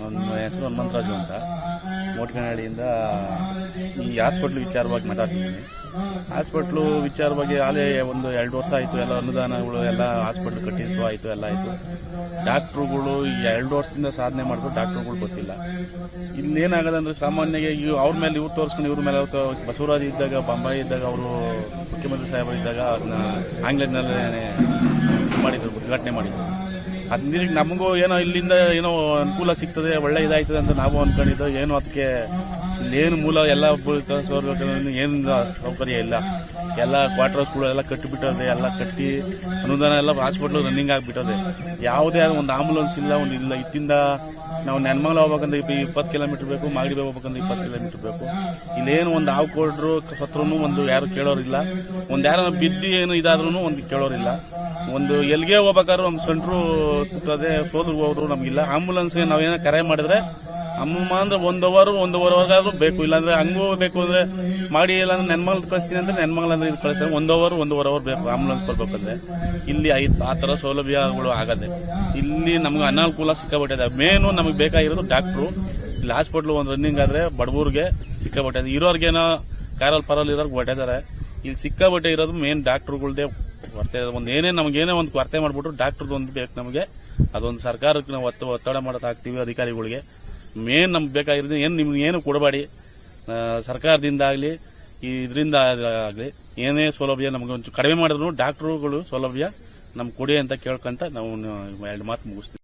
ನನ್ನ ಹೆಸರು ಹನುಮಂತರಾಜು ಅಂತ. ಮೋಟ್ಕನಹಳ್ಳಿಯಿಂದ ಈ ಹಾಸ್ಪಿಟ್ಲ್ ವಿಚಾರವಾಗಿ ಮಾತಾಡ್ತಿದ್ದೀನಿ. ಹಾಸ್ಪಿಟ್ಲು ವಿಚಾರವಾಗಿ ಆಲೇ ಒಂದು ಎರಡು ವರ್ಷ ಆಯಿತು, ಎಲ್ಲ ಅನುದಾನಗಳು ಎಲ್ಲ ಹಾಸ್ಪಿಟ್ಲ್ ಕಟ್ಟಿದ್ದು ಆಯಿತು, ಎಲ್ಲ ಆಯಿತು. ಡಾಕ್ಟ್ರುಗಳು ಎರಡು ವರ್ಷದಿಂದ ಸಾಧನೆ ಮಾಡಿದ್ರು, ಡಾಕ್ಟ್ರುಗಳು ಗೊತ್ತಿಲ್ಲ. ಇಲ್ಲೇನಾಗದಂದ್ರೆ ಸಾಮಾನ್ಯವಾಗಿ ಇವು ಅವ್ರ ಮೇಲೆ ಇವ್ರು ತೋರಿಸ್ಕೊಂಡು ಇವ್ರ ಮೇಲೆ ಬಸವರಾಜ್ ಇದ್ದಾಗ, ಬೊಂಬಾಯಿ ಇದ್ದಾಗ, ಅವರು ಮುಖ್ಯಮಂತ್ರಿ ಸಾಹೇಬರು ಇದ್ದಾಗ ಅದನ್ನ ಆಂಗ್ಲೇಜ್ನಲ್ಲೇ ಮಾಡಿದ್ರು, ಉದ್ಘಾಟನೆ ಮಾಡಿದ್ರು. ಅದ್ರಿಂದ ನಮಗೂ ಏನೋ ಇಲ್ಲಿಂದ ಏನೋ ಅನುಕೂಲ ಸಿಗ್ತದೆ, ಒಳ್ಳೆ ಇದಾಯ್ತದೆ ಅಂತ ನಾವು ಅನ್ಕೊಂಡಿದ್ದು. ಏನು ಅದಕ್ಕೆ ಇಲ್ಲೇನು ಮೂಲ ಎಲ್ಲ ಏನು ಸೌಕರ್ಯ ಇಲ್ಲ. ಎಲ್ಲ ಕ್ವಾರ್ಟರ್ಸ್ಗಳು ಎಲ್ಲ ಕಟ್ಟಿಬಿಟ್ಟದೆ ಎಲ್ಲ ಕಟ್ಟಿ ಅನುದಾನ ಎಲ್ಲ ಹಾಸ್ಪಿಟ್ಲು ರನ್ನಿಂಗ್ ಆಗಿಬಿಟ್ಟದೆ ಯಾವುದೇ ಒಂದು ಆಂಬುಲೆನ್ಸ್ ಇಲ್ಲ, ಒಂದು ಇಲ್ಲ. ಇತ್ತಿಂದ ನಾವು ನೆನ್ಮಂಗ್ಲ ಹೋಗ್ಬೇಕಂದ್ರೆ ಇಪ್ಪ- ಇಪ್ಪತ್ತು ಕಿಲೋಮೀಟರ್ ಬೇಕು, ಮಾಗಡಿ ಹೋಗ್ಬೇಕಂದ್ರೆ ಇಪ್ಪತ್ತು ಕಿಲೋಮೀಟರ್ ಬೇಕು. ಇಲ್ಲೇನು ಒಂದು ಹಾವು ಕೊಡ್ರು ಸತ್ರೂ ಒಂದು ಯಾರು ಕೇಳೋರಿಲ್ಲ. ಒಂದು ಯಾರು ಬಿದ್ದು ಏನು ಇದಾದ್ರೂ ಒಂದು ಕೇಳೋರಿಲ್ಲ. ಒಂದು ಎಲ್ಲಿಗೆ ಹೋಗ್ಬೇಕಾದ್ರೂ ಒಂದು ಸೆಂಟ್ರು ಅದೇ ಸೋದ್ರು ಹೋದ್ರು, ನಮಗಿಲ್ಲ. ಆಂಬುಲೆನ್ಸ್ಗೆ ನಾವೇನೋ ಕರೆ ಮಾಡಿದ್ರೆ, ಅಮ್ಮ ಅಂದ್ರೆ ಒಂದು ಅವರ್ ಒಂದು ಅವರ್ವರೆಗಾದ್ರೂ ಬೇಕು. ಇಲ್ಲಾಂದ್ರೆ ಹಂಗೂ ಬೇಕು ಅಂದ್ರೆ ಮಾಡಿ ಇಲ್ಲ ಅಂದ್ರೆ ನೆನ್ಮಂಗ್ಲ ಕಳಿಸ್ತೀನಿ ಅಂದ್ರೆ ನೆನ್ಮಂಗ್ಲ ಅಂದ್ರೆ ಇದು ಕಳಿಸ್ತಾರೆ. ಒಂದು ಅವರ್ ಅವರ್ ಬೇಕು ಆಂಬುಲೆನ್ಸ್ ಬರ್ಬೇಕಂದ್ರೆ. ಇಲ್ಲಿ ಐದು ಆ ಥರ ಸೌಲಭ್ಯಗಳು ಆಗದೆ. ಇಲ್ಲಿ ನಮ್ಗೆ ಅನಾನುಕೂಲ ಸಿಕ್ಕಾಬಿಟ್ಟಿದೆ ಮೇನು ನಮಗೆ ಬೇಕಾಗಿರೋದು ಡಾಕ್ಟ್ರು. ಇಲ್ಲಿ ಹಾಸ್ಪಿಟ್ಲು ಒಂದು ರನ್ನಿಂಗ್ ಆದರೆ ಬಡವರಿಗೆ ಸಿಕ್ಕಾಬಿಟ್ಟಿದೆ ಇರೋರ್ಗೇನೋ ಕಾರಲ್ಲಿ ಪರಲ್ಲಿ ಇರೋರ್ಗೆ ಹೊಟ್ಟಿದ್ದಾರೆ ಇಲ್ಲಿ ಸಿಕ್ಕಾಬಟ್ಟೆ ಇರೋದು ಮೇನ್ ಡಾಕ್ಟ್ರುಗಳ್ದೇ ಕೊರತೆ ಒಂದು ಏನೇ ನಮ್ಗೆ ಏನೇ ಒಂದು ಕೊರತೆ ಮಾಡಿಬಿಟ್ರು ಡಾಕ್ಟ್ರದ್ದು ಒಂದು ಬೇಕು ನಮಗೆ. ಅದೊಂದು ಸರ್ಕಾರಕ್ಕೆ ನಾವು ಒತ್ತು ಒತ್ತಡ ಮಾಡೋದು ಹಾಕ್ತೀವಿ ಅಧಿಕಾರಿಗಳಿಗೆ. ಮೇನ್ ನಮ್ಗೆ ಬೇಕಾಗಿರೋದು ಏನು ನಿಮ್ಗೆ ಏನು ಕೊಡಬೇಡಿ. ಸರ್ಕಾರದಿಂದ ಆಗಲಿ ಇದರಿಂದ ಆಗಲಿ, ಏನೇ ಸೌಲಭ್ಯ ನಮಗೆ ಒಂಚೂರು ಕಡಿಮೆ ಮಾಡಿದ್ರು ಡಾಕ್ಟ್ರುಗಳು ಸೌಲಭ್ಯ ನಮ್ಗೆ ಕೊಡಿ ಅಂತ ಕೇಳ್ಕೊಂತ ನಾವು ಎರಡು ಮಾತು ಮುಗಿಸ್ತೀವಿ.